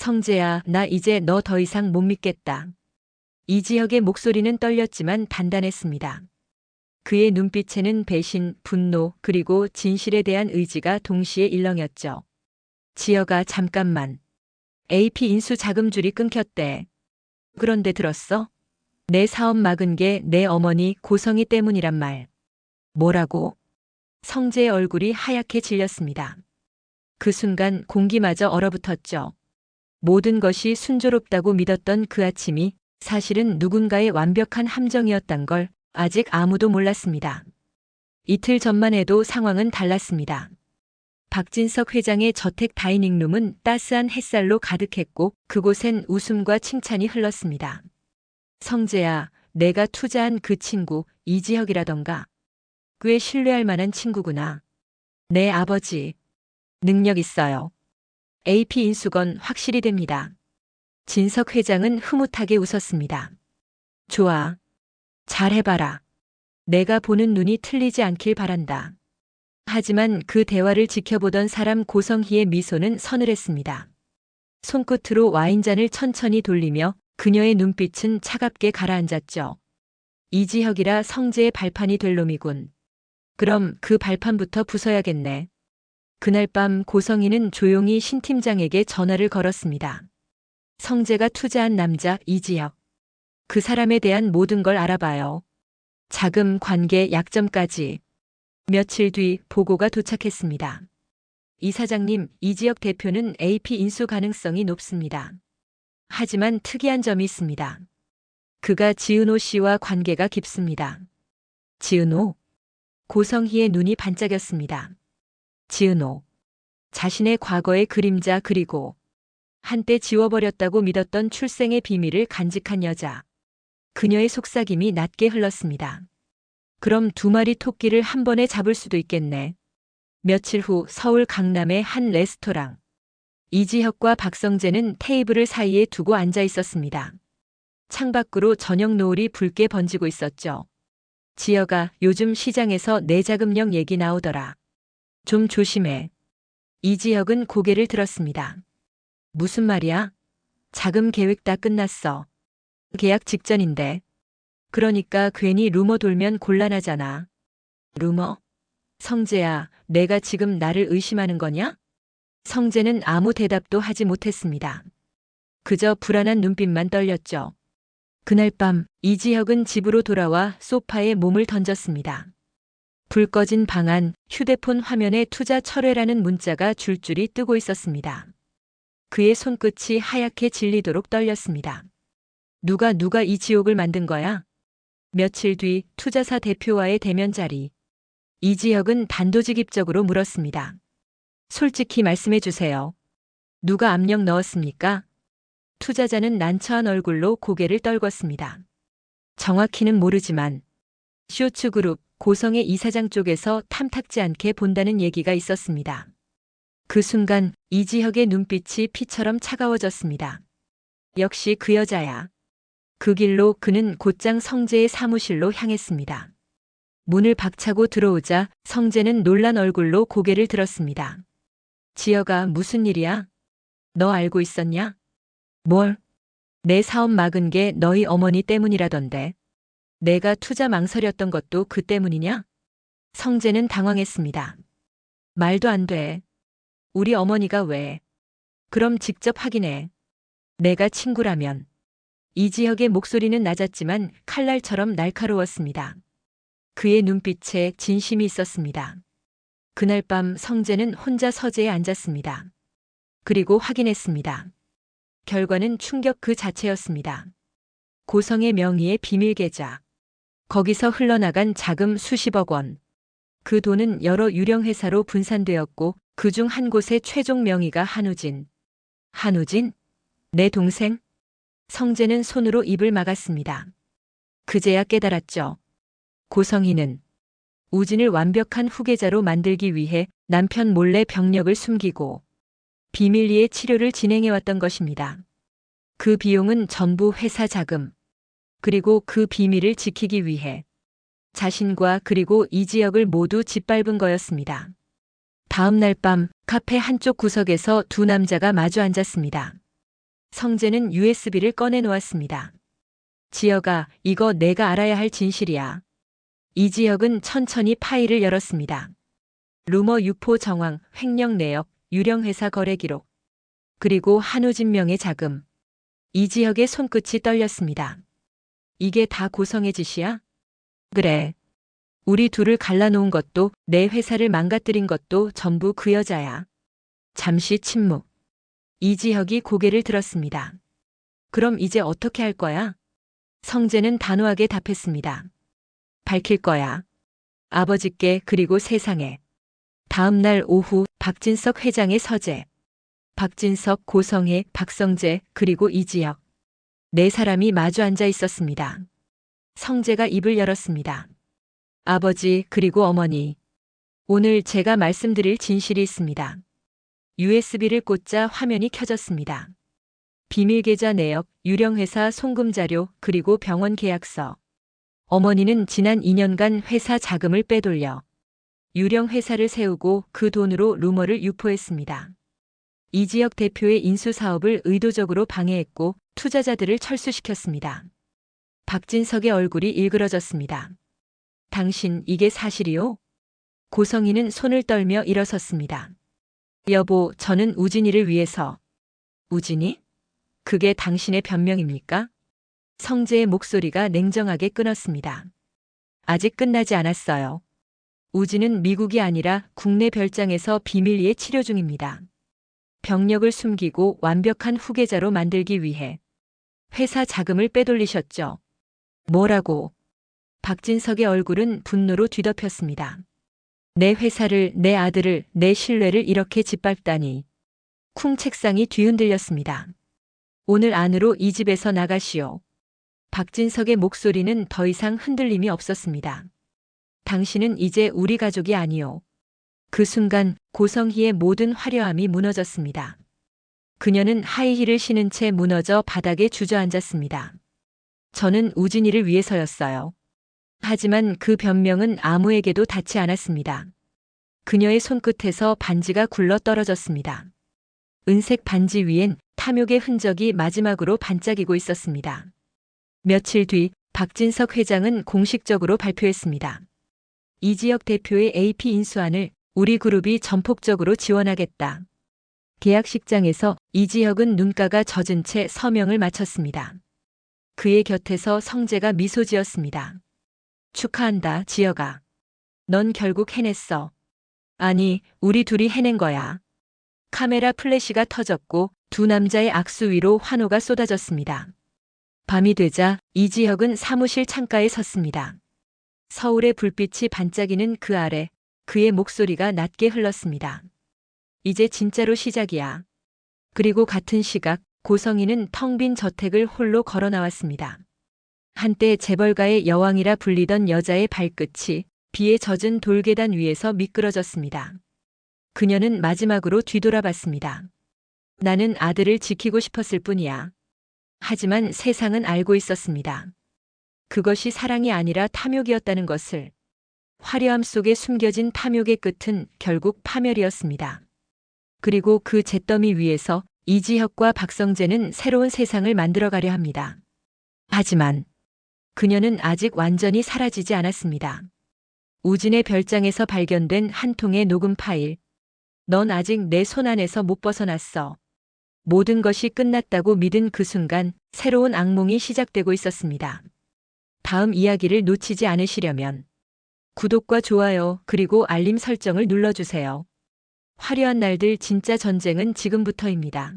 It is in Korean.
성재야, 나 이제 너 더 이상 못 믿겠다. 이지혁의 목소리는 떨렸지만 단단했습니다. 그의 눈빛에는 배신, 분노, 그리고 진실에 대한 의지가 동시에 일렁였죠. 지혁아, 잠깐만. AP 인수 자금줄이 끊겼대. 그런데 들었어? 내 사업 막은 게 내 어머니 고성이 때문이란 말. 뭐라고? 성재의 얼굴이 하얗게 질렸습니다. 그 순간 공기마저 얼어붙었죠. 모든 것이 순조롭다고 믿었던 그 아침이 사실은 누군가의 완벽한 함정이었단 걸 아직 아무도 몰랐습니다. 이틀 전만 해도 상황은 달랐습니다. 박진석 회장의 저택 다이닝룸은 따스한 햇살로 가득했고 그곳엔 웃음과 칭찬이 흘렀습니다. 성재야, 내가 투자한 그 친구 이지혁이라던가. 꽤 신뢰할 만한 친구구나. 내 아버지. 능력 있어요. AP 인수건 확실히 됩니다. 진석 회장은 흐뭇하게 웃었습니다. 좋아. 잘 해봐라. 내가 보는 눈이 틀리지 않길 바란다. 하지만 그 대화를 지켜보던 사람 고성희의 미소는 서늘했습니다. 손끝으로 와인잔을 천천히 돌리며 그녀의 눈빛은 차갑게 가라앉았죠. 이지혁이라 성재의 발판이 될 놈이군. 그럼 그 발판부터 부숴야겠네. 그날 밤 고성희는 조용히 신 팀장에게 전화를 걸었습니다. 성재가 투자한 남자 이지혁. 그 사람에 대한 모든 걸 알아봐요. 자금, 관계, 약점까지. 며칠 뒤 보고가 도착했습니다. 이 사장님, 이지혁 대표는 AP 인수 가능성이 높습니다. 하지만 특이한 점이 있습니다. 그가 지은호 씨와 관계가 깊습니다. 지은호? 고성희의 눈이 반짝였습니다. 지은호. 자신의 과거의 그림자 그리고 한때 지워버렸다고 믿었던 출생의 비밀을 간직한 여자. 그녀의 속삭임이 낮게 흘렀습니다. 그럼 두 마리 토끼를 한 번에 잡을 수도 있겠네. 며칠 후 서울 강남의 한 레스토랑. 이지혁과 박성재는 테이블을 사이에 두고 앉아 있었습니다. 창밖으로 저녁 노을이 붉게 번지고 있었죠. 지혁아, 요즘 시장에서 내 자금력 얘기 나오더라. 좀 조심해. 이지혁은 고개를 들었습니다. 무슨 말이야? 자금 계획 다 끝났어. 계약 직전인데. 그러니까 괜히 루머 돌면 곤란하잖아. 루머? 성재야, 내가 지금 나를 의심하는 거냐? 성재는 아무 대답도 하지 못했습니다. 그저 불안한 눈빛만 떨렸죠. 그날 밤 이지혁은 집으로 돌아와 소파에 몸을 던졌습니다. 불 꺼진 방 안 휴대폰 화면에 투자 철회라는 문자가 줄줄이 뜨고 있었습니다. 그의 손끝이 하얗게 질리도록 떨렸습니다. 누가 누가 이 지옥을 만든 거야? 며칠 뒤 투자사 대표와의 대면 자리. 이지혁은 단도직입적으로 물었습니다. 솔직히 말씀해 주세요. 누가 압력 넣었습니까? 투자자는 난처한 얼굴로 고개를 떨궜습니다. 정확히는 모르지만 쇼츠 그룹 고성의 이사장 쪽에서 탐탁지 않게 본다는 얘기가 있었습니다. 그 순간 이지혁의 눈빛이 피처럼 차가워졌습니다. 역시 그 여자야. 그 길로 그는 곧장 성재의 사무실로 향했습니다. 문을 박차고 들어오자 성재는 놀란 얼굴로 고개를 들었습니다. 지혁아, 무슨 일이야? 너 알고 있었냐? 뭘? 내 사업 막은 게 너희 어머니 때문이라던데. 내가 투자 망설였던 것도 그 때문이냐? 성재는 당황했습니다. 말도 안 돼. 우리 어머니가 왜? 그럼 직접 확인해. 내가 친구라면. 이지혁의 목소리는 낮았지만 칼날처럼 날카로웠습니다. 그의 눈빛에 진심이 있었습니다. 그날 밤 성재는 혼자 서재에 앉았습니다. 그리고 확인했습니다. 결과는 충격 그 자체였습니다. 고성의 명의의 비밀 계좌. 거기서 흘러나간 자금 수십억 원. 그 돈은 여러 유령 회사로 분산되었고 그 중 한 곳의 최종 명의가 한우진. 한우진? 내 동생? 성재는 손으로 입을 막았습니다. 그제야 깨달았죠. 고성희는 우진을 완벽한 후계자로 만들기 위해 남편 몰래 병력을 숨기고 비밀리에 치료를 진행해왔던 것입니다. 그 비용은 전부 회사 자금, 그리고 그 비밀을 지키기 위해 자신과 그리고 이 지역을 모두 짓밟은 거였습니다. 다음 날 밤 카페 한쪽 구석에서 두 남자가 마주 앉았습니다. 성재는 USB를 꺼내 놓았습니다. 지혁아, 이거 내가 알아야 할 진실이야. 이지혁은 천천히 파일을 열었습니다. 루머 유포 정황, 횡령 내역, 유령회사 거래 기록, 그리고 한우진명의 자금. 이지혁의 손끝이 떨렸습니다. 이게 다 고성의 짓이야? 그래. 우리 둘을 갈라놓은 것도 내 회사를 망가뜨린 것도 전부 그 여자야. 잠시 침묵. 이지혁이 고개를 들었습니다. 그럼 이제 어떻게 할 거야? 성재는 단호하게 답했습니다. 밝힐 거야. 아버지께 그리고 세상에. 다음 날 오후 박진석 회장의 서재. 박진석, 고성혜, 박성재, 그리고 이지혁. 네 사람이 마주 앉아 있었습니다. 성재가 입을 열었습니다. 아버지, 그리고 어머니. 오늘 제가 말씀드릴 진실이 있습니다. USB를 꽂자 화면이 켜졌습니다. 비밀 계좌 내역, 유령회사 송금 자료, 그리고 병원 계약서. 어머니는 지난 2년간 회사 자금을 빼돌려 유령 회사를 세우고 그 돈으로 루머를 유포했습니다. 이지혁 대표의 인수 사업을 의도적으로 방해했고 투자자들을 철수시켰습니다. 박진석의 얼굴이 일그러졌습니다. 당신 이게 사실이요? 고성이는 손을 떨며 일어섰습니다. 여보, 저는 우진이를 위해서. 우진이? 그게 당신의 변명입니까? 성재의 목소리가 냉정하게 끊었습니다. 아직 끝나지 않았어요. 우진은 미국이 아니라 국내 별장에서 비밀리에 치료 중입니다. 병력을 숨기고 완벽한 후계자로 만들기 위해 회사 자금을 빼돌리셨죠. 뭐라고? 박진석의 얼굴은 분노로 뒤덮였습니다. 내 회사를, 내 아들을, 내 신뢰를 이렇게 짓밟다니. 쿵 책상이 뒤흔들렸습니다. 오늘 안으로 이 집에서 나가시오. 박진석의 목소리는 더 이상 흔들림이 없었습니다. 당신은 이제 우리 가족이 아니오. 그 순간 고성희의 모든 화려함이 무너졌습니다. 그녀는 하이힐을 신은 채 무너져 바닥에 주저앉았습니다. 저는 우진이를 위해서였어요. 하지만 그 변명은 아무에게도 닿지 않았습니다. 그녀의 손끝에서 반지가 굴러 떨어졌습니다. 은색 반지 위엔 탐욕의 흔적이 마지막으로 반짝이고 있었습니다. 며칠 뒤 박진석 회장은 공식적으로 발표했습니다. 이지혁 대표의 AP 인수안을 우리 그룹이 전폭적으로 지원하겠다. 계약식장에서 이지혁은 눈가가 젖은 채 서명을 마쳤습니다. 그의 곁에서 성재가 미소 지었습니다. 축하한다, 지혁아. 넌 결국 해냈어. 아니, 우리 둘이 해낸 거야. 카메라 플래시가 터졌고 두 남자의 악수 위로 환호가 쏟아졌습니다. 밤이 되자 이지혁은 사무실 창가에 섰습니다. 서울의 불빛이 반짝이는 그 아래 그의 목소리가 낮게 흘렀습니다. 이제 진짜로 시작이야. 그리고 같은 시각 고성이는 텅 빈 저택을 홀로 걸어 나왔습니다. 한때 재벌가의 여왕이라 불리던 여자의 발끝이 비에 젖은 돌계단 위에서 미끄러졌습니다. 그녀는 마지막으로 뒤돌아봤습니다. 나는 아들을 지키고 싶었을 뿐이야. 하지만 세상은 알고 있었습니다. 그것이 사랑이 아니라 탐욕이었다는 것을. 화려함 속에 숨겨진 탐욕의 끝은 결국 파멸이었습니다. 그리고 그 잿더미 위에서 이지혁과 박성재는 새로운 세상을 만들어가려 합니다. 하지만 그녀는 아직 완전히 사라지지 않았습니다. 우진의 별장에서 발견된 한 통의 녹음 파일. 넌 아직 내 손 안에서 못 벗어났어. 모든 것이 끝났다고 믿은 그 순간 새로운 악몽이 시작되고 있었습니다. 다음 이야기를 놓치지 않으시려면 구독과 좋아요 그리고 알림 설정을 눌러주세요. 화려한 날들 진짜 전쟁은 지금부터입니다.